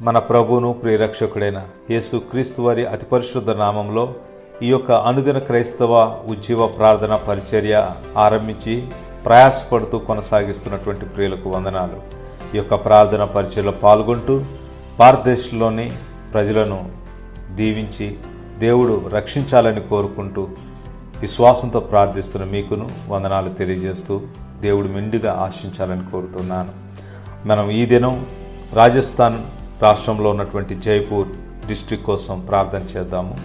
మన ప్రభువును ప్రియరక్షకుడైన యేసు క్రీస్తు వారి అతి పరిశుద్ధ నామంలో ఈ యొక్క అనుదిన క్రైస్తవ ఉజ్జీవ ప్రార్థన పరిచర్య ఆరంభించి ప్రయాసపడుతూ కొనసాగిస్తున్నటువంటి ప్రియులకు వందనాలు. ఈ యొక్క ప్రార్థన పరిచయలో పాల్గొంటూ భారతదేశంలోని ప్రజలను దీవించి దేవుడు రక్షించాలని కోరుకుంటూ విశ్వాసంతో ప్రార్థిస్తున్న మీకును వందనాలు తెలియజేస్తూ దేవుడు మెండుగా ఆశించాలని కోరుతున్నాను. మనం ఈ దినం రాజస్థాన్ రాష్ట్రంలో ఉన్నటువంటి జైపూర్ డిస్టిక్ కోసం ప్రార్థన చేద్దాము.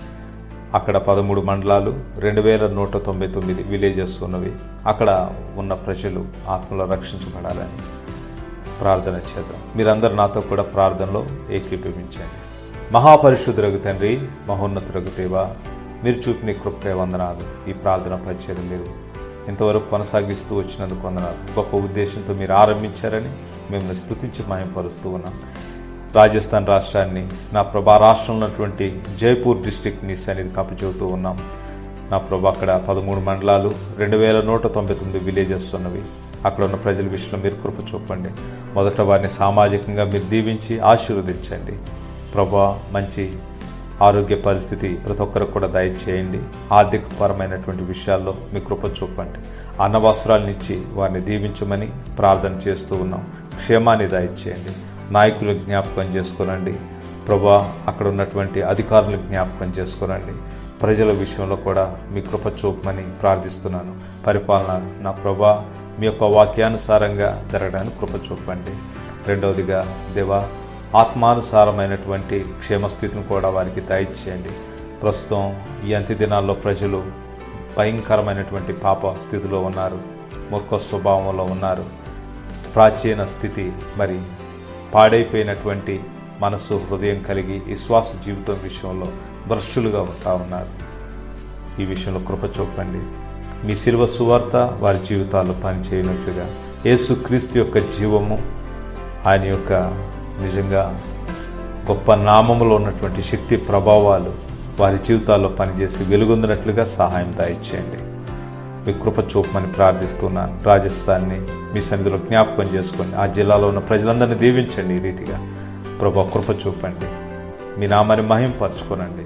అక్కడ పదమూడు మండలాలు రెండు వేల నూట తొంభై తొమ్మిది విలేజెస్ ఉన్నవి. అక్కడ ఉన్న ప్రజలు ఆత్మలో రక్షించబడాలని ప్రార్థన చేద్దాం. మీరందరూ నాతో కూడా ప్రార్థనలో ఏకీభవించండి. మహాపరిశుద్ధులకు తండ్రి మహోన్నతులకు దేవా మీరు చూపిన కృపే వందనాలు. ఈ ప్రార్థన పరిచయం మీరు ఇంతవరకు కొనసాగిస్తూ వచ్చినందుకు వందనాలు. గొప్ప ఉద్దేశంతో మీరు ఆరంభించారని మిమ్మల్ని స్తుతించి మయంపరుస్తూ ఉన్నాం. రాజస్థాన్ రాష్ట్రాన్ని నా ప్రభా రాష్ట్రంలో ఉన్నటువంటి జైపూర్ డిస్టిక్ని సన్నిధి కప్పచెబుతూ ఉన్నాం. నా ప్రభా అక్కడ పదమూడు మండలాలు రెండు వేల నూట తొంభై తొమ్మిది విలేజెస్ ఉన్నవి. అక్కడ ఉన్న ప్రజల విషయంలో మీరు కృప చూపండి. మొదట వారిని సామాజికంగా మీరు దీవించి ఆశీర్వదించండి. ప్రభా మంచి ఆరోగ్య పరిస్థితి ప్రతి ఒక్కరికి కూడా దయచేయండి. ఆర్థికపరమైనటువంటి విషయాల్లో మీ కృప చూపండి. అన్న వారిని దీవించమని ప్రార్థన చేస్తూ ఉన్నాం. క్షేమాన్ని దయచేయండి. నాయకులు జ్ఞాపకం చేసుకోనండి. ప్రభా అక్కడ ఉన్నటువంటి అధికారులు జ్ఞాపకం చేసుకోనండి. ప్రజల విషయంలో కూడా మీ కృప చూపమని ప్రార్థిస్తున్నాను. పరిపాలన నా ప్రభా మీ యొక్క వాక్యానుసారంగా జరగడానికి కృప చూపండి. రెండవదిగా దేవా ఆత్మానుసారమైనటువంటి క్షేమస్థితిని కూడా వారికి దయచేయండి. ప్రస్తుతం ఈ అంత్య దినాల్లో ప్రజలు భయంకరమైనటువంటి పాప స్థితిలో ఉన్నారు. మూర్ఖ స్వభావంలో ఉన్నారు. ప్రాచీన స్థితి మరి పాడైపోయినటువంటి మనసు హృదయం కలిగి విశ్వాస జీవితం విషయంలో భ్రష్టులుగా ఉంటా ఉన్నారు. ఈ విషయంలో కృప చూపండి. మీ శిల్వ సువార్త వారి జీవితాల్లో పనిచేయనట్లుగా యేసుక్రీస్తు యొక్క జీవము ఆయన యొక్క నిజంగా గొప్ప నామములో ఉన్నటువంటి శక్తి ప్రభావాలు వారి జీవితాల్లో పనిచేసి వెలుగొందినట్లుగా సహాయం దాయిచ్చేయండి మీ కృప చూపమని ప్రార్థిస్తున్నాను రాజస్థాన్ని మీ సన్నిధిలో జ్ఞాపకం చేసుకొని ఆ జిల్లాలో ఉన్న ప్రజలందరినీ దీవించండి ఈ రీతిగా. ప్రభా కృప చూపండి. మీ నామాన్ని మహింపరచుకోనండి.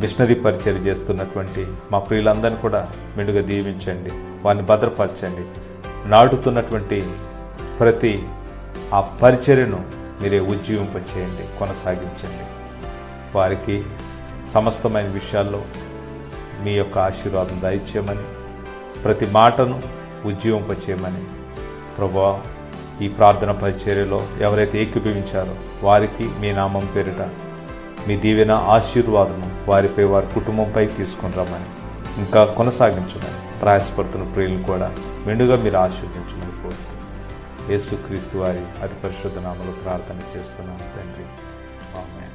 మిషనరీ పరిచయం చేస్తున్నటువంటి మా ప్రియులందరినీ కూడా మెండుగా దీవించండి. వారిని భద్రపరచండి. నాటుతున్నటువంటి ప్రతి ఆ పరిచర్యను మీరే ఉజ్జీవింపచేయండి కొనసాగించండి. వారికి సమస్తమైన విషయాల్లో మీ యొక్క ఆశీర్వాదం దయచేయమని ప్రతి మాటను ఉజ్జీవింపచేయమని. ప్రభా ఈ ప్రార్థన పరిచర్యలో ఎవరైతే ఏకీభవించారో వారికి మీ నామం పేరిట మీ దీవెన ఆశీర్వాదము వారిపై వారి కుటుంబంపై తీసుకుని రమ్మని. ఇంకా కొనసాగించమని ప్రయాసపడుతున్న ప్రియులను కూడా మెండుగా మీరు ఆశీర్వించమని కోరుతూ యేసుక్రీస్తు వారి అతి పరిశుద్ధ నామలు ప్రార్థన చేస్తున్నాం తండ్రి. ఆమె